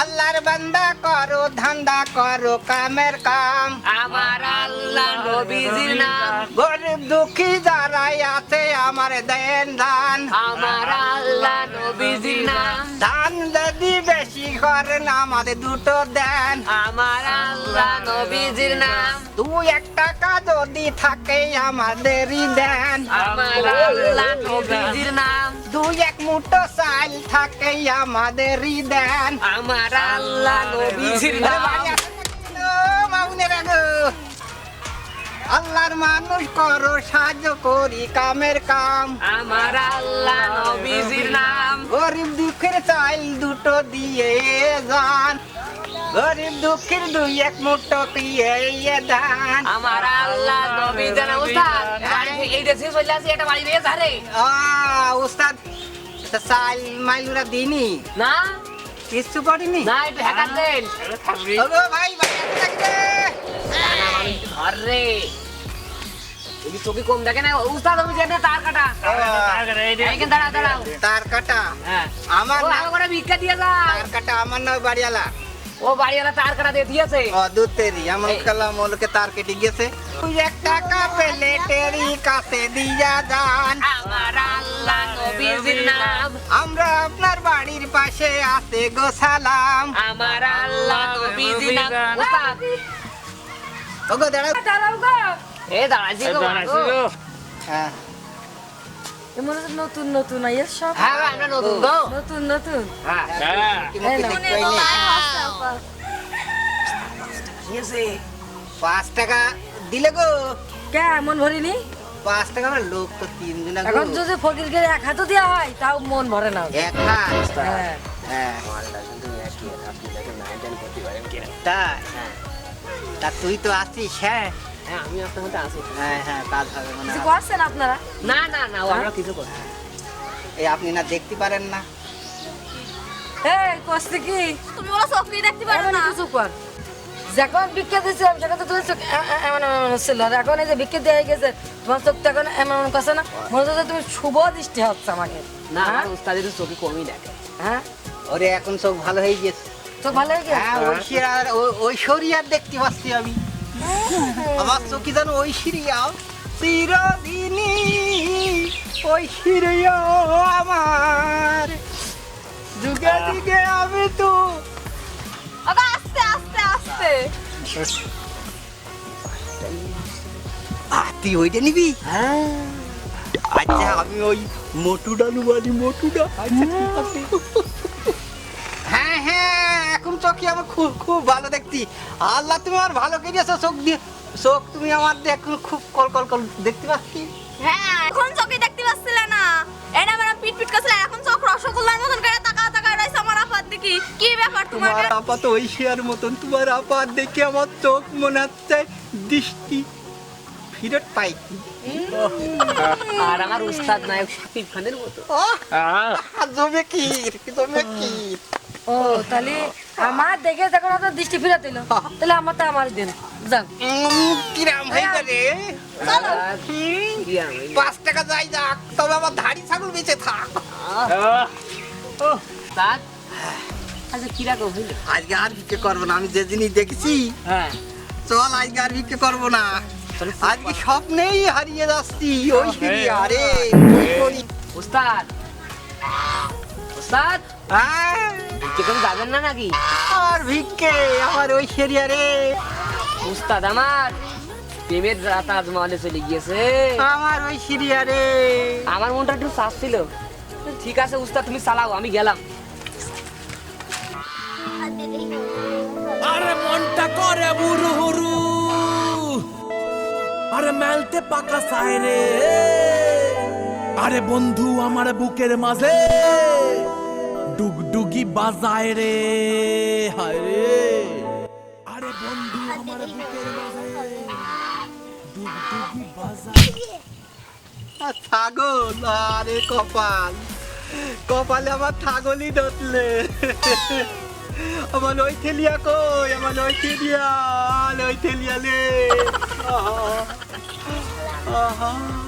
আল্লাহর বান্দা করো ধান্দা করো কামের কাম। আমার আল্লাহ নবীজির নাম। গরিব দুঃখী যারাই আছে আমার দেন দান। আমার আল্লাহ নবীজির নাম। ধান যদি বেশি করেন আমাদের দুটো দেন। আমার আল্লাহ নবীজির নাম। দু এক টাকা যদি থাকে আমাদেরই দেন। আমার আল্লাহ নবীজির নাম। দুই এক মুঠো চাল থাকে আমাদেরই দেন আমার আল্লাহ নবীজির? আল্লাহর মানুষ করো সাহায্য করি কামের কাম। আমার আল্লাহ নবীজির নাম। গরিব দুঃখের চাইল দুটো দিয়ে যান। গরিব দুঃখের দুই এক মুঠো দিয়ে দান। আমার আল্লাহ নবীজির নাম উস্তাদ এই দেশে চলে আসি একটা বাড়ি দিয়ে ধারে উস্তাদ তা চাইল মাইলুরা দিনি না। কিচ্ছু করিনি। না একটু হ্যাকার দেন ওগো ভাই থাকবে ধর রে। তুমি চোখে কম দেখে না উস্তাদ আমি জানি তার কাটা। এইখানে দাঁড়াও দাঁড়াও। তার কাটা? হ্যাঁ। আমার ভালো করে ভিক্ষা দিয়ে যা। তার কাটা আমার নয় বাড়িওয়ালা। ও বাড়িওয়ালা তার কাটা দিয়ে দিয়েছে। ও দুধেরই এমন এই- কালাম ওলকে তার কেটে গেছে তুই এক টাকা পেলে টেরি কাছে দিয়া যান। আমার আল্লাহ নবীজির নাম। আমরা আপনার বাড়ির পাশে আছে গো সালাম আমার আল্লাহ নবীজির নাম। উস্তাদ ওগো দাঁড়াও। দাঁড়াও গো। এ দাঁড়াইছি গো গো। হ্যাঁ। নতুন নতুন আইয়ার সব। হ্যাঁ আমরা নতুন গো। নতুন হ্যাঁ। পাঁচ টাকা দিলে গো। কে মন ভরিনি পাঁচ টাকা আমার লোক তো তিনজন এখন যদি ফকিরকে এক হাতও দেওয়া হয় তাও মন ভরে না। এক হাত? হ্যাঁ। হ্যাঁ। তা তা তুই তো আছিস হ্যাঁ? হ্যাঁ আমি আপনার মধ্যে আছি। হ্যাঁ হ্যাঁ কাজ হবে মনে কিছু করছেন আপনারা? না না না ও আমরা কিছু করি এই আপনি না দেখতে পারেন না? এই কষ্ট কি? তুমি দেখতে পারো না? কিছু কর। যখন ভিক্ষা দিয়েছিলাম সেখানে তো তুমি চোখ এমন এমন ছিল। আর এখন এই যে ভিক্ষা দেওয়া গেছে তোমার চোখ তো এখন এমন এমন করছে না। মনে হচ্ছে তুমি শুভ দৃষ্টি হচ্ছে আমাকে। না হ্যাঁ? আমার উস্তাদের তো চোখে কমই দেখে। হ্যাঁ? ওরে এখন চোখ ভালো হয়ে গেছে। চোখ ভালো হয়ে গেছে? হ্যাঁ ও- ওই দেখতে পাচ্ছি আমি। আমার চোখে যেন ওই সিরিয়া চিরদিনই ওই সিরিয়া আমার। যুগে যুগে আমি তো তুই ওইটা নিবি? আচ্ছা আমি ওই মোটুটা নুবানি মোটুটা আচ্ছা হ্যাঁ হ্যাঁ এখন চোখে আমার খুব খুব ভালো দেখতি। আল্লাহ তুমি আমার ভালো কেটেছো চোখ দিয়ে চোখ তুমি আমার দিয়ে এখন খুব কল কল কল দেখতে পাচ্ছি। হ্যাঁ এখন চোখে দেখতে পাচ্ছিলে না। এটা আমার পিট পিট করছিল এখন চোখ রসগোল্লার মতন করে তোমার আপাত ওই শেয়ার মতন তোমার আপাত দেখে আমার চোখ মনে হচ্ছে দৃষ্টি। ফিরত পাই। আর আমার উস্তাদ নায়ক শাকিব খানের মতো। জমে কি জমে কি ও তাহলে আমার দেখে যখন আপনার দৃষ্টি ফিরে দিল তাহলে আমার তো আমার দিন। যান কিরাম হয়ে গেলে। পাঁচ টাকা যাই যাক তবে আমার ধাড়ি ছাগল বেঁচে থাক। উস্তাদ আচ্ছা কীরকম হইল আজকে আর ভিক্ষে করব না আমি যে জিনিস দেখেছি হ্যাঁ। চল আজকে আর ভিক্ষে করব না। আজকে স্বপ্নেই হারিয়ে যাচ্ছি ওই আরে। উস্তাদ উস্তাদ হ্যাঁ, যাবেন না নাকি? আর ভিক্ষে আমার ওই সেরিয়া রে উস্তাদ আমার প্রেমের রাত আজমালে চলে গিয়েছে। আমার ওই সিরিয়া রে আমার মনটা একটু চাপ ছিল। ঠিক আছে উস্তাদ তুমি চালাও আমি গেলাম। আরে মনটা করে বুরু হুরু। আরে মেলতে পাকা সাইরে আরে বন্ধু আমার বুকের মাঝে ডুগডুগি বাজায় রে। হায় রে। আরে বন্ধু আমার বুকের মাঝে ডুগডুগি বাজায়। ছাগল, আরে কপাল। কপালে আমার ছাগলই ডটলে আমার ওই থেলিয়া কই? আমার ওই থেলিয়া ওই থেলিয়া লে আহা। আহা।